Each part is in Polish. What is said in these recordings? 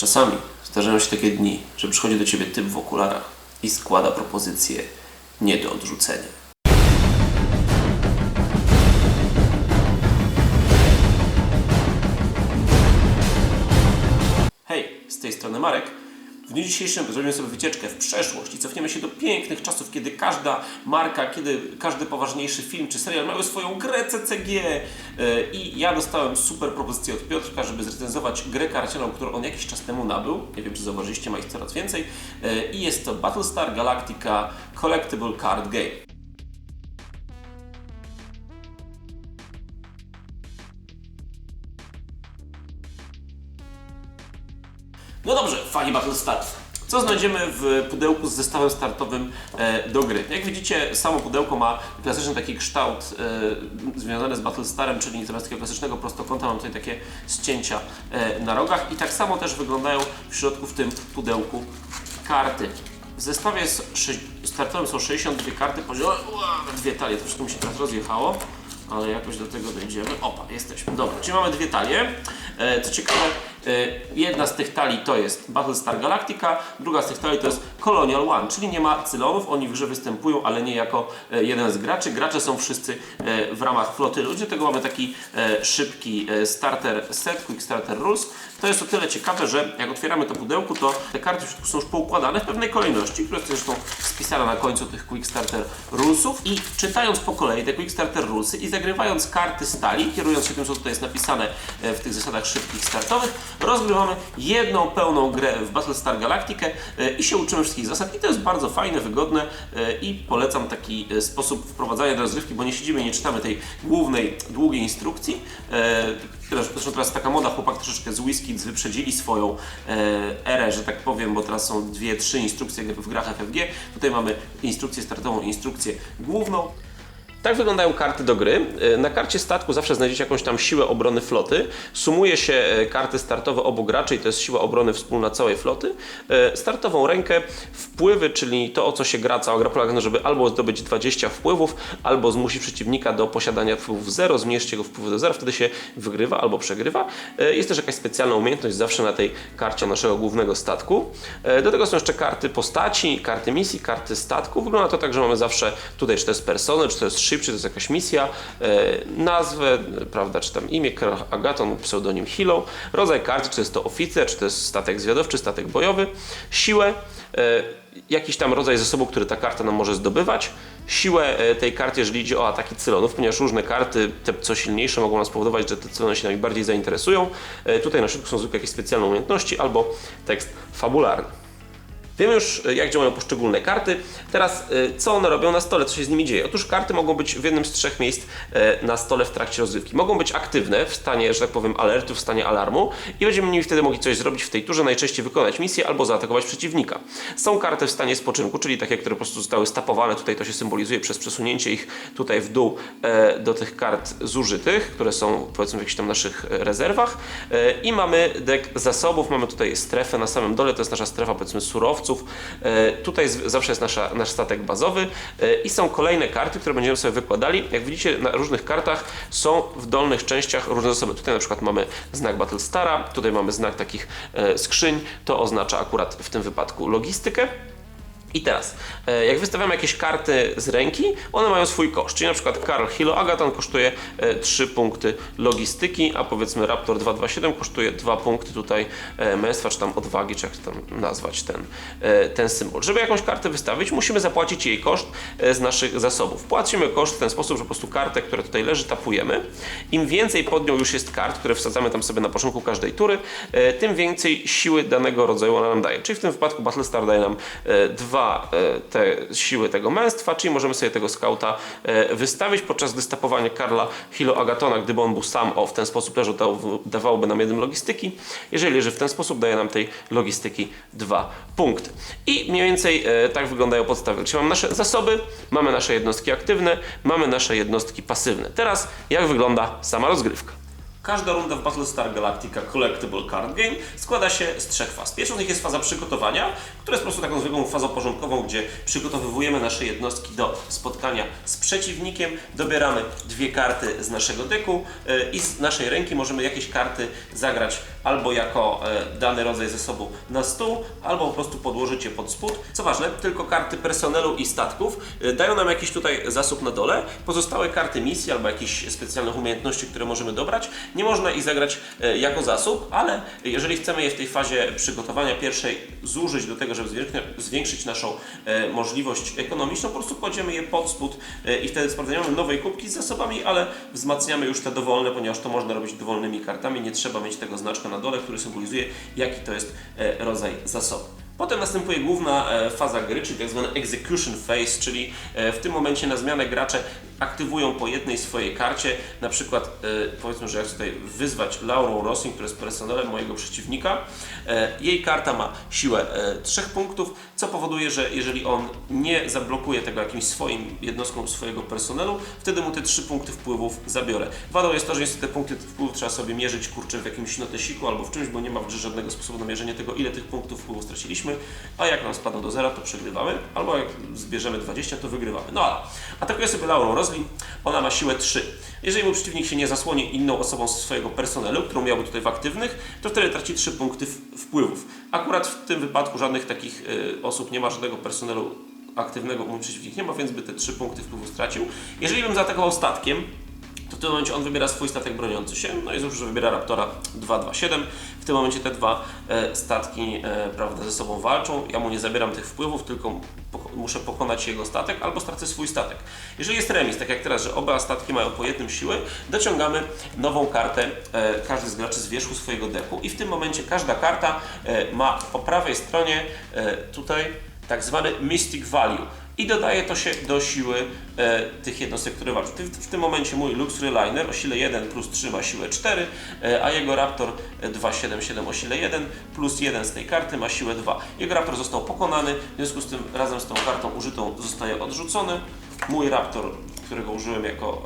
Czasami zdarzają się takie dni, że przychodzi do ciebie typ w okularach i składa propozycję nie do odrzucenia. Hej, z tej strony Marek. W dniu dzisiejszym zrobimy sobie wycieczkę w przeszłość i cofniemy się do pięknych czasów, kiedy każda marka, kiedy każdy poważniejszy film czy serial miały swoją grę CCG. Yy, I ja dostałem super propozycję od Piotrka, żeby zrecenzować grę karcianą, którą on jakiś czas temu nabył. Nie wiem, czy zauważyliście, ma ich coraz więcej. Yy, I jest to Battlestar Galactica Collectible Card Game. No dobrze, fani Battlestar. Co znajdziemy w pudełku z zestawem startowym e, do gry? Jak widzicie, samo pudełko ma klasyczny taki kształt e, związany z Battlestarem, czyli zamiast takiego klasycznego prostokąta mam tutaj takie ścięcia e, na rogach i tak samo też wyglądają w środku w tym pudełku karty. W zestawie startowym są 62 karty poziomu, dwie talie, to wszystko mi się teraz rozjechało ale jakoś do tego dojdziemy. Opa, jesteśmy. Dobra, czyli mamy dwie talie. Co ciekawe, jedna z tych talii to jest Battlestar Galactica, druga z tych talii to jest Colonial One, czyli nie ma cylonów, oni w grze występują, ale nie jako e, jeden z graczy. Gracze są wszyscy e, w ramach floty ludzi, dlatego mamy taki e, szybki starter set, quick starter rules. To jest o tyle ciekawe, że jak otwieramy to pudełko, to te karty są już poukładane w pewnej kolejności, która jest zresztą spisana na końcu tych quick starter rulesów i czytając po kolei te quick starter rulesy i zagrywając karty stali, kierując się tym, co tutaj jest napisane w tych zasadach szybkich startowych, rozgrywamy jedną pełną grę w Battlestar Galactica e, i się uczymy wszystkich zasad i to jest bardzo fajne, wygodne e, i polecam taki e, sposób wprowadzania do rozgrywki, bo nie siedzimy nie czytamy tej głównej, długiej instrukcji. Zresztą teraz taka moda, chłopak troszeczkę z whisky wyprzedzili swoją erę, że tak powiem, bo teraz są dwie, trzy instrukcje w grach FFG. Tutaj mamy instrukcję startową, instrukcję główną. Tak wyglądają karty do gry. E, Na karcie statku zawsze znajdziecie jakąś tam siłę obrony floty. Sumuje się e, karty startowe obu graczy i to jest siła obrony wspólna całej floty. E, Startową rękę, wpływy, czyli to o co się gra, cała gra polega żeby albo zdobyć 20 wpływów, albo zmusić przeciwnika do posiadania wpływów 0, zmniejszyć jego wpływy do 0, wtedy się wygrywa albo przegrywa. Jest też jakaś specjalna umiejętność zawsze na tej karcie naszego głównego statku. Do tego są jeszcze karty postaci, karty misji, karty statku. Wygląda to tak, że mamy zawsze tutaj, czy to jest persony, czy to jest ship, czy to jest jakaś misja, e, nazwę, prawda, czy tam imię, Agaton, pseudonim Hilo, rodzaj karty, czy to jest to oficer, czy to jest statek zwiadowczy, statek bojowy, siłę, e, jakiś tam rodzaj zasobu, który ta karta nam może zdobywać, siłę e, tej karty, jeżeli idzie o ataki cylonów, ponieważ różne karty, te co silniejsze, mogą nas spowodować, że te cylony się nami bardziej zainteresują. Tutaj na szybko są zwykle jakieś specjalne umiejętności albo tekst fabularny. Wiemy już, e, jak działają poszczególne karty. Teraz, e, co one robią na stole, co się z nimi dzieje? Otóż karty mogą być w jednym z trzech miejsc e, na stole w trakcie rozgrywki. Mogą być aktywne w stanie, że tak powiem, alertu, w stanie alarmu i będziemy nimi wtedy mogli coś zrobić w tej turze, najczęściej wykonać misję albo zaatakować przeciwnika. Są karty w stanie spoczynku, czyli takie, które po prostu zostały stapowane. Tutaj to się symbolizuje przez przesunięcie ich tutaj w dół do tych kart zużytych, które są powiedzmy w jakichś tam naszych rezerwach. I mamy deck zasobów, mamy tutaj strefę na samym dole, to jest nasza strefa powiedzmy surowców. E, Tutaj zawsze jest nasza, nasz statek bazowy e, i są kolejne karty, które będziemy sobie wykładali. Jak widzicie na różnych kartach są w dolnych częściach różne zasoby. Tutaj na przykład mamy znak Battlestara, tutaj mamy znak takich e, skrzyń, to oznacza akurat w tym wypadku logistykę. I teraz, e, jak wystawiamy jakieś karty z ręki, one mają swój koszt. Czyli na przykład Karl Hilo Agaton kosztuje e, 3 punkty logistyki, a powiedzmy Raptor 227 kosztuje 2 punkty tutaj e, męstwa, czy tam odwagi, czy jak tam nazwać ten, e, ten symbol. Żeby jakąś kartę wystawić, musimy zapłacić jej koszt e, z naszych zasobów. Płacimy koszt w ten sposób, że po prostu kartę, która tutaj leży, tapujemy. Im więcej pod nią już jest kart, które wsadzamy tam sobie na początku każdej tury, e, tym więcej siły danego rodzaju ona nam daje. Czyli w tym wypadku Battlestar daje nam e, dwa e, te siły tego męstwa, czyli możemy sobie tego skauta e, wystawić podczas gdy Karla Hilo Agatona, gdyby on był sam o w ten sposób w- dawałoby nam jeden logistyki. Jeżeli leży w ten sposób, daje nam tej logistyki dwa punkty. I mniej więcej e, tak wyglądają podstawy. Czyli mamy nasze zasoby, mamy nasze jednostki aktywne, mamy nasze jednostki pasywne. Teraz jak wygląda sama rozgrywka? Każda runda w Battlestar Galactica Collectible Card Game składa się z trzech faz. Pierwszą z nich jest faza przygotowania, która jest po prostu taką zwykłą fazą porządkową, gdzie przygotowujemy nasze jednostki do spotkania z przeciwnikiem, dobieramy dwie karty z naszego deku e, i z naszej ręki możemy jakieś karty zagrać albo jako e, dany rodzaj zasobu na stół, albo po prostu podłożyć je pod spód. Co ważne, tylko karty personelu i statków e, dają nam jakiś tutaj zasób na dole. Pozostałe karty misji albo jakieś specjalnych umiejętności, które możemy dobrać, nie można ich zagrać e, jako zasób, ale jeżeli chcemy je w tej fazie przygotowania pierwszej zużyć do tego, żeby zwiększyć- naszą e, możliwość ekonomiczną, po prostu kładziemy je pod spód e, i wtedy sprawdzamy nowej kubki z zasobami, ale wzmacniamy już te dowolne, ponieważ to można robić dowolnymi kartami, nie trzeba mieć tego znaczka na dole, który symbolizuje jaki to jest rodzaj zasobu. Potem następuje główna faza gry, czyli tak zwany execution phase, czyli w tym momencie na zmianę gracze aktywują po jednej swojej karcie, na przykład e, powiedzmy, że ja chcę tutaj wyzwać Laurą Rossing, która jest personelem mojego przeciwnika. E, Jej karta ma siłę e, 3 punktów, co powoduje, że jeżeli on nie zablokuje tego jakimś swoim jednostką swojego personelu, wtedy mu te 3 punkty wpływów zabiorę. Wadą jest to, że niestety te punkty wpływów trzeba sobie mierzyć kurczę w jakimś notesiku albo w czymś, bo nie ma w grze żadnego sposobu na mierzenie tego, ile tych punktów wpływu straciliśmy, a jak nam spadną do zera, to przegrywamy, albo jak zbierzemy 20, to wygrywamy. No ale atakuje sobie Laurą Ona ma siłę 3. Jeżeli mu przeciwnik się nie zasłoni inną osobą z swojego personelu, którą miałby tutaj w aktywnych, to wtedy traci 3 punkty wpływów. Akurat w tym wypadku żadnych takich y, osób nie ma, żadnego personelu aktywnego mój przeciwnik nie ma, więc by te 3 punkty wpływu stracił. Jeżeli bym zaatakował statkiem, to w tym momencie on wybiera swój statek broniący się, no i że wybiera Raptora 227. W tym momencie te dwa e, statki e, prawda, ze sobą walczą. Ja mu nie zabieram tych wpływów, tylko muszę pokonać jego statek albo stracę swój statek. Jeżeli jest remis, tak jak teraz, że oba statki mają po jednym siły, dociągamy nową kartę, e, każdy z graczy z wierzchu swojego deku i w tym momencie każda karta e, ma po prawej stronie e, tutaj tak zwany Mystic Value i dodaje to się do siły e, tych jednostek, które walczą. W, w tym momencie mój Luxury Liner o sile 1 plus 3 ma siłę 4, e, a jego Raptor e, 277 o sile 1 plus 1 z tej karty ma siłę 2. Jego Raptor został pokonany, w związku z tym razem z tą kartą użytą zostaje odrzucony. Mój Raptor, którego użyłem jako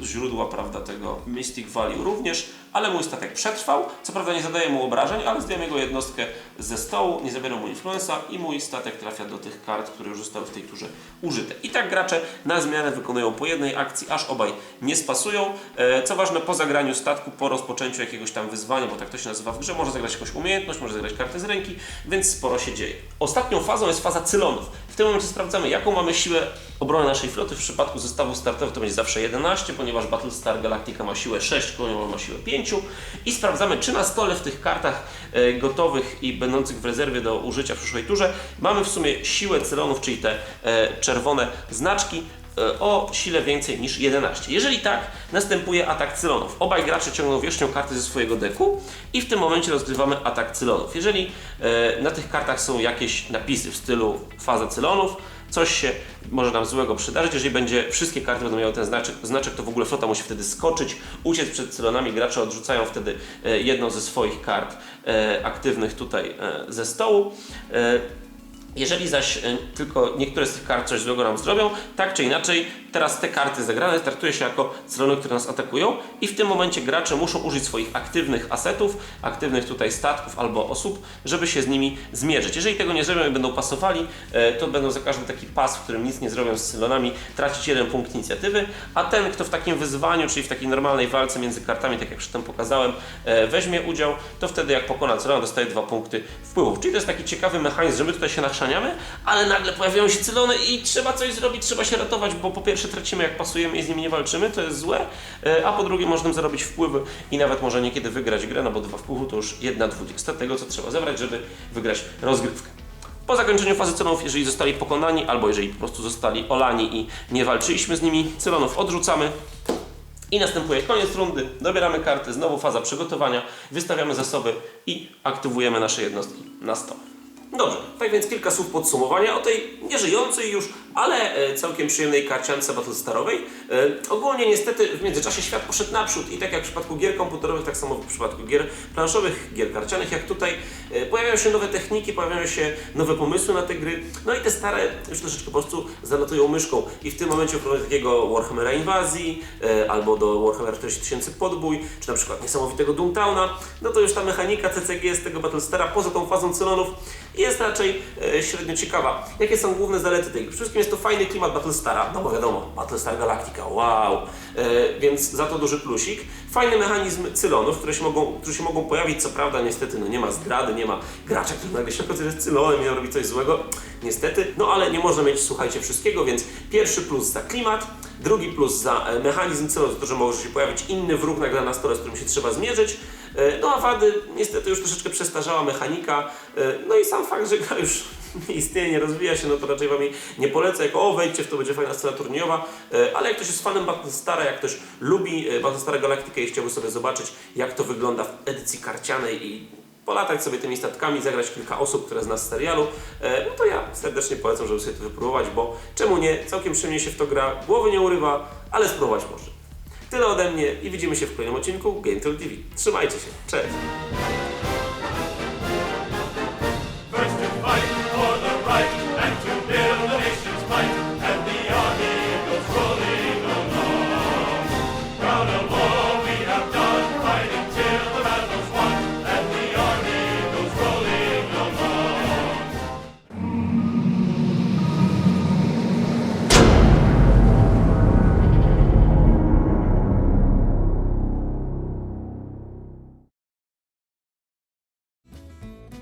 e, źródła prawda, tego Mystic Value również, ale mój statek przetrwał. Co prawda nie zadaje mu obrażeń, ale zdjąłem jego jednostkę ze stołu, nie zabieram mu influenza i mój statek trafia do tych kart, które już zostały w tej turze użyte. I tak gracze na zmianę wykonują po jednej akcji, aż obaj nie spasują. E, Co ważne, po zagraniu statku, po rozpoczęciu jakiegoś tam wyzwania, bo tak to się nazywa w grze, może zagrać jakąś umiejętność, może zagrać kartę z ręki, więc sporo się dzieje. Ostatnią fazą jest faza cylonów. W tym momencie sprawdzamy, jaką mamy siłę obrony naszej floty. W przypadku zestawu startowego to będzie zawsze 11, ponieważ Battlestar Galactica ma siłę 6, Colonial ma siłę 5 i sprawdzamy, czy na stole w tych kartach e, gotowych i będących w rezerwie do użycia w przyszłej turze mamy w sumie siłę cylonów, czyli te e, czerwone znaczki, e, o sile więcej niż 11. Jeżeli tak, następuje atak cylonów. Obaj gracze ciągną wierzchnią karty ze swojego deku i w tym momencie rozgrywamy atak cylonów. Jeżeli na tych kartach są jakieś napisy w stylu faza cylonów, coś się może nam złego przydarzyć, jeżeli będzie, wszystkie karty będą miały ten znaczek, znaczek, to w ogóle flota musi wtedy skoczyć, uciec przed cylonami, gracze odrzucają wtedy e, jedną ze swoich kart e, aktywnych tutaj e, ze stołu. Jeżeli zaś e, tylko niektóre z tych kart coś złego nam zrobią, tak czy inaczej, teraz te karty zagrane traktuje się jako celony, które nas atakują i w tym momencie gracze muszą użyć swoich aktywnych asetów, aktywnych tutaj statków albo osób, żeby się z nimi zmierzyć. Jeżeli tego nie zrobią i będą pasowali, e, to będą za każdy taki pas, w którym nic nie zrobią z cylonami, tracić jeden punkt inicjatywy, a ten, kto w takim wyzwaniu, czyli w takiej normalnej walce między kartami, tak jak przedtem pokazałem, e, weźmie udział, to wtedy jak pokona cylona, dostaje dwa punkty wpływów. Czyli to jest taki ciekawy mechanizm, że my tutaj się nachrzaniamy, ale nagle pojawiają się cylony i trzeba coś zrobić, trzeba się ratować, bo po pierwsze tracimy jak pasujemy i z nimi nie walczymy, to jest złe, e, a po drugie można zarobić wpływy i nawet może niekiedy wygrać grę, no bo dwa wpływu to już jedna dwudziesta tego, co trzeba zebrać, żeby wygrać rozgrywkę. Po zakończeniu fazy cylonów, jeżeli zostali pokonani, albo jeżeli po prostu zostali olani i nie walczyliśmy z nimi, cylonów odrzucamy. I następuje koniec rundy, dobieramy karty, znowu faza przygotowania, wystawiamy zasoby i aktywujemy nasze jednostki na stole. Dobrze, tak więc kilka słów podsumowania o tej nieżyjącej już, ale e, całkiem przyjemnej karciance Battlestarowej. E, Ogólnie niestety w międzyczasie świat poszedł naprzód i tak jak w przypadku gier komputerowych, tak samo w przypadku gier planszowych, gier karcianych, jak tutaj e, pojawiają się nowe techniki, pojawiają się nowe pomysły na te gry, no i te stare już troszeczkę po prostu zalatują myszką. I w tym momencie wprowadzi takiego Warhammera Inwazji, albo do Warhammer 40 tysięcy podbój, czy na przykład niesamowitego Doomtowna, no to już ta mechanika CCG z tego Battlestara poza tą fazą cylonów jest raczej e, średnio ciekawa. Jakie są główne zalety tej? Przede wszystkim jest to fajny klimat Battlestara, no bo wiadomo, Battlestar Galactica, wow, e, więc za to duży plusik. Fajny mechanizm cylonów, które się mogą, które się mogą pojawić, co prawda niestety no nie ma zdrady, nie ma gracza, który nagle się okazuje, że cylonem i robić coś złego, niestety, no ale nie można mieć, słuchajcie, wszystkiego, więc pierwszy plus za klimat, drugi plus za e, mechanizm cylonów, to że może się pojawić inny wróg nagle na stole, z którym się trzeba zmierzyć, E, No a wady, niestety już troszeczkę przestarzała mechanika, e, no i sam fakt, że gra już nie istnieje, nie rozwija się, no to raczej Wam jej nie polecę, jako o wejdźcie w to, będzie fajna scena turniejowa, ale jak ktoś jest fanem Battlestara, jak ktoś lubi Battlestara Galactica i chciałby sobie zobaczyć, jak to wygląda w edycji karcianej i polatać sobie tymi statkami, zagrać kilka osób, które z serialu, e, no to ja serdecznie polecam, żeby sobie to wypróbować, bo czemu nie, całkiem przyjemnie się w to gra, głowy nie urywa, ale spróbować może. Tyle ode mnie i widzimy się w kolejnym odcinku Game Talk TV. Trzymajcie się, cześć!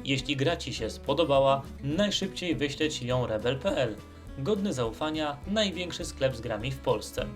Jeśli gra Ci się spodobała, najszybciej wyśleć ją rebel.pl. Godny zaufania, największy sklep z grami w Polsce.